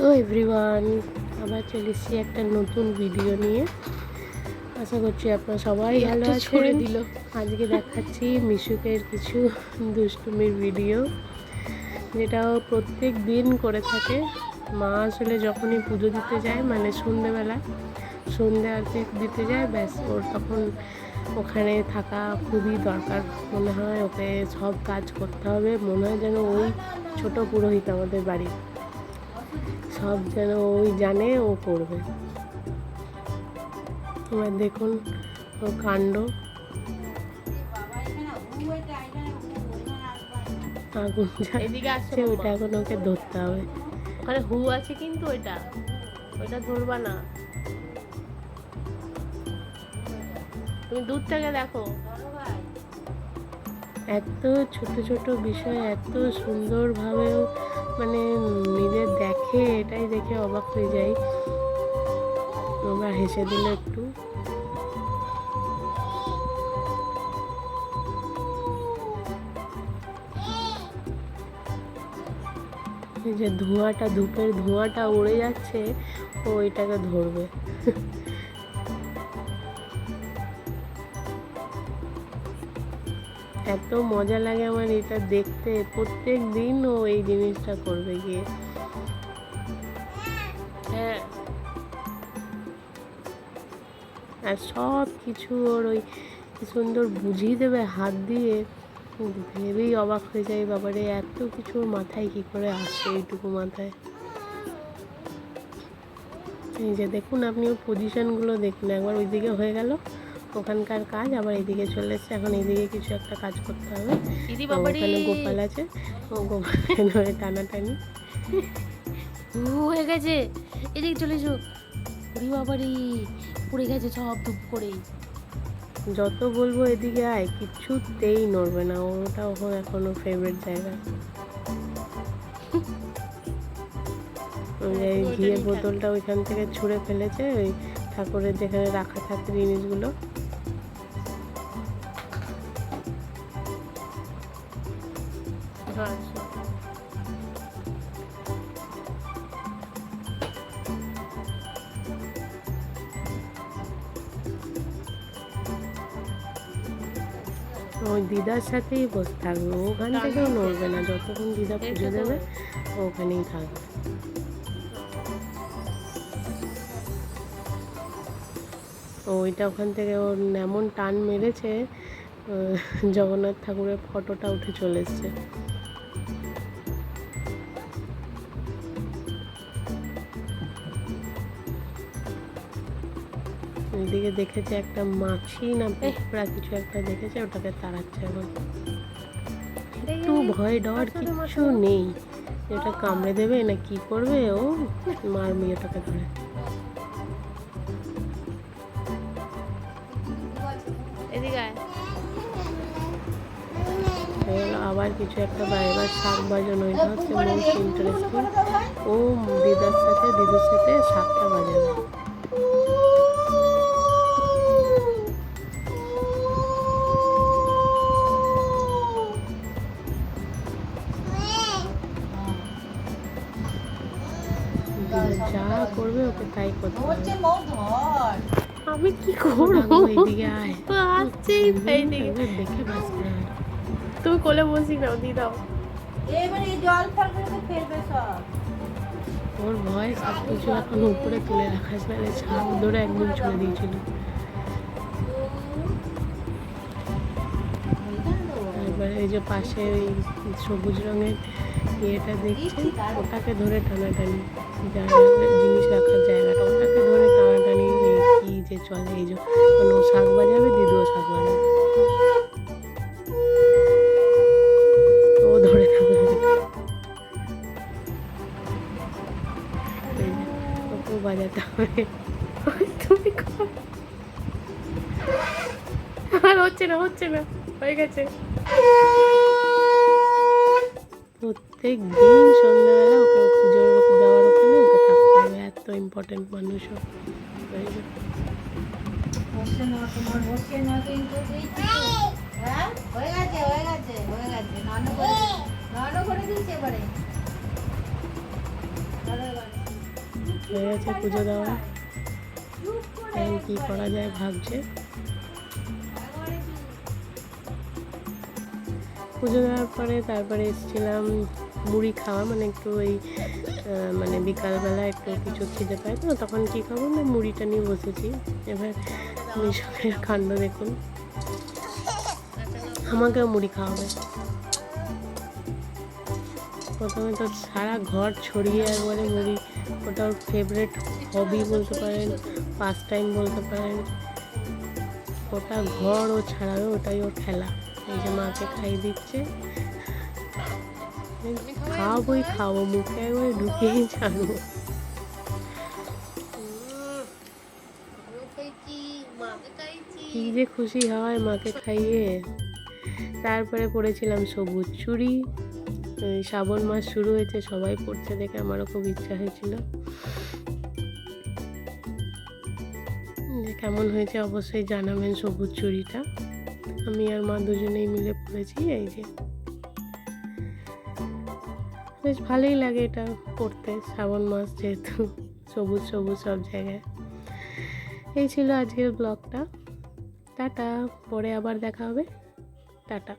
তো এভরিওয়ান আবার চলে এসেছি একটা নতুন ভিডিও নিয়ে। আশা করছি আপনারা সবাই ভালো আছেন। দিল। আজকে দেখাচ্ছি মিশুকের কিছু দুষ্টুমির ভিডিও যেটা প্রত্যেক দিন করে থাকে। মা আসলে যখনই পুজো দিতে যায় মানে সন্ধেবেলা সন্ধে আরতি দিতে যায় ব্যাস ওর তখন ওখানে থাকা খুবই দরকার। মনে হয় ওকে সব কাজ করতে হবে। মনে হয় যেন ওই ছোট পুরোহিত আমাদের বাড়ির সব যেন ওই জানে ও করবে। এবার দেখুন ও কাণ্ড। আগুন আসছে যাচ্ছে ওটা এখন ওকে ধরতে হবে। ওখানে হু আছে কিন্তু ওইটা। ওইটা ধরবা না। তুমি দূর থেকে দেখো। এত ছোট ছোট বিষয় এত সুন্দরভাবেও মানে দেখে, এটাই দেখে অবাক হয়ে যাই। তোমরা হেসে দিলে একটু। যে ধোঁয়াটা, ধূপের ধোঁয়াটা উড়ে যাচ্ছে, ও এটাকে ধরবে। এত মজা লাগে আমার এটা দেখতে। প্রত্যেক দিন ও এই জিনিসটা করবে গিয়ে। আর সব কিছু ওর ওই সুন্দর বুঝিয়ে দেবে হাত দিয়ে। ভেবেই অবাক হয়ে যায় বাবারে এত কিছু মাথায় কি করে আসে এইটুকু মাথায়? এই যে দেখুন আপনি ওর পজিশনগুলো দেখুন। একবার ওইদিকে হয়ে গেল ওখানকার কাজ আবার এদিকে চলে এসছে। এখন এইদিকে কিছু একটা কাজ করতে হবে। ওখানে গোপাল আছে। ও গোপালকে ধরে টানাটানি। হয়ে গেছে। এদিকে চলে ওরে বাবারি! পড়ে গেছে সব ধূপ করে যত বলব এদিকে আয় কিচ্ছুতেই নড়বে না ওটা ওখানে এখনও ফেভারিট জায়গা। ওই ঘিয়ের বোতলটা ওইখান থেকে ছুঁড়ে ফেলেছে ওই ঠাকুরের যেখানে রাখা থাকে জিনিসগুলো। ওই দিদার সাথেই বসে থাকবে। ওখান থেকেও নড়বে না, যতক্ষণ দিদা পুজো দেবে, ওখানেই থাকবে। ওইটা ওখান থেকে ওর এমন টান মেরেছে জগন্নাথ ঠাকুরের ফটোটা উঠে চলে এসছে। এদিকে দেখেছে একটা মাছি না পিঁপড়া কিছু একটা দেখেছে ওটাকে তাড়াচ্ছে এখন। একটু ভয় ডর কিছু নেই। এটা কামড়ে দেবে না কি করবে? ও মার মেয়েটাকে ধরে। আবার কিছু একটা বা এবার শাক বাজানো এটা হচ্ছে মোস্ট ইন্টারেস্টিং ও দিদার সাথে দিদির সাথে শাকটা বাজাবে করবে ওকে তাই করতে হবে। আমি কি করব? আসছেই দেখে হয় তুমি কোলে বসি নাও দি দাও। এবারে জল ফল করে ফেলবে সব। ওর ভয় সব কিছু এখন উপরে তুলে রাখা নাহলে ছাপ ধরে একদিন ছুড়ে দিয়েছিল। এবার এই যে পাশে ওই সবুজ রঙের ইয়েটা দেখছেন? ওটাকে ধরে টানাটানি। জিনিস রাখার জায়গাটা। ওটাকে ধরে টানাটানি কি যে চলে এই যে কোনো শাক বাজাবে, দিদিও শাক বাজাবে। ও ধরে বাজাতে হবে। আর হচ্ছে না হচ্ছে না, হয়ে গেছে। প্রত্যেক দিন সন্ধ্যাবেলা ওকে পুজোর দেওয়ার ওখানে ওকে থাকতে হবে এত ইম্পর্টেন্ট মানুষও এবারে। হয়ে গেছে পুজো দেওয়া। এখন কী করা যায় ভাবছে। পুজো দেওয়ার পরে তারপরে এসেছিলাম মুড়ি খাওয়া মানে একটু ওই মানে বিকালবেলা একটু কিছু খিদে পায়। তো তখন কী খাব? না মুড়িটা নিয়ে বসেছি। এবার মিশকের কাণ্ড দেখুন। আমাকেও মুড়ি খাওয়াবে। প্রথমে তো সারা ঘর ছড়িয়ে একবারে মুড়ি। ওটা ওর ফেভারেট হবি বলতে পারেন ফার্স্ট টাইম বলতে পারেন। ওটা ঘর ও ছাড়াবে, ওটাই ওর খেলা। এই যে মাকে খাইয়ে দিচ্ছে। খাওয়াবোই, খাওয়াবো মুখে একবারে ঢুকিয়েই ছাড়বো কি যে খুশি হয় মাকে খাইয়ে। তারপরে পড়েছিলাম সবুজ চুড়ি শ্রাবণ মাস শুরু হয়েছে, সবাই পড়ছে দেখে আমারও খুব ইচ্ছা হয়েছিল। যে কেমন হয়েছে অবশ্যই জানাবেন সবুজ চুড়িটা আমি আর মা দুজনেই মিলে পড়েছি, এই যে। বেশ ভালোই লাগে এটা করতে, শ্রাবণ মাস যেহেতু, সবুজ সবুজ সব জায়গায়। এই ছিল আজকের ব্লগটা। টাটা, পরে আবার দেখা হবে। টাটা।